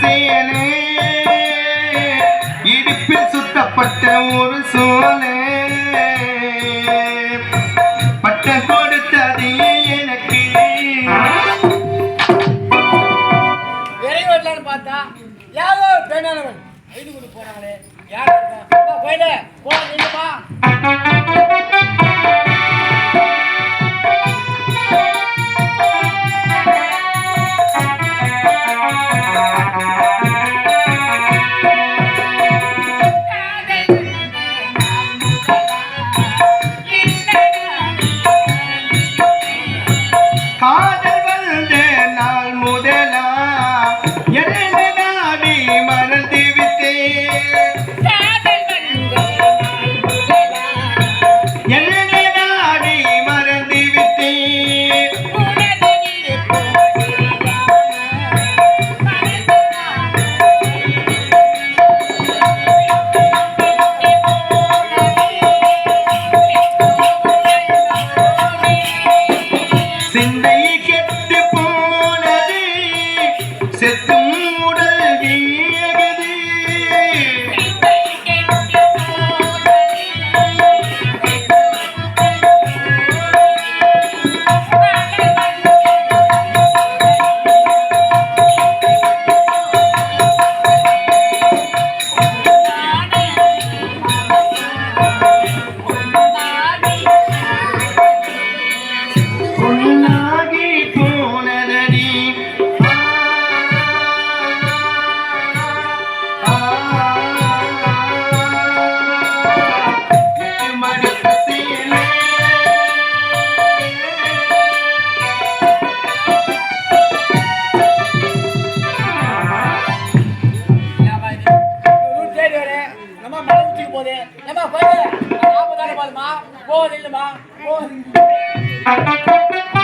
சேலே இடுப்பில் சுத்தப்பட்ட ஒரு சோலை காதல் நம்ம போய் போதுமா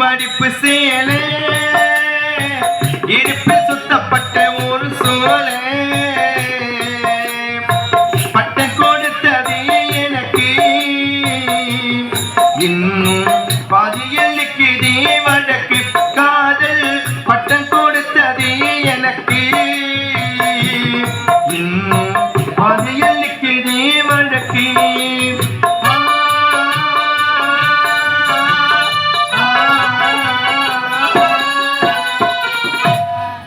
மடிப்பு சேலை. இடுப்பு சுத்தப்பட்ட ஒரு சோலை. பட்ட கொடுத்தது எனக்கு இன்னும் பாதியில்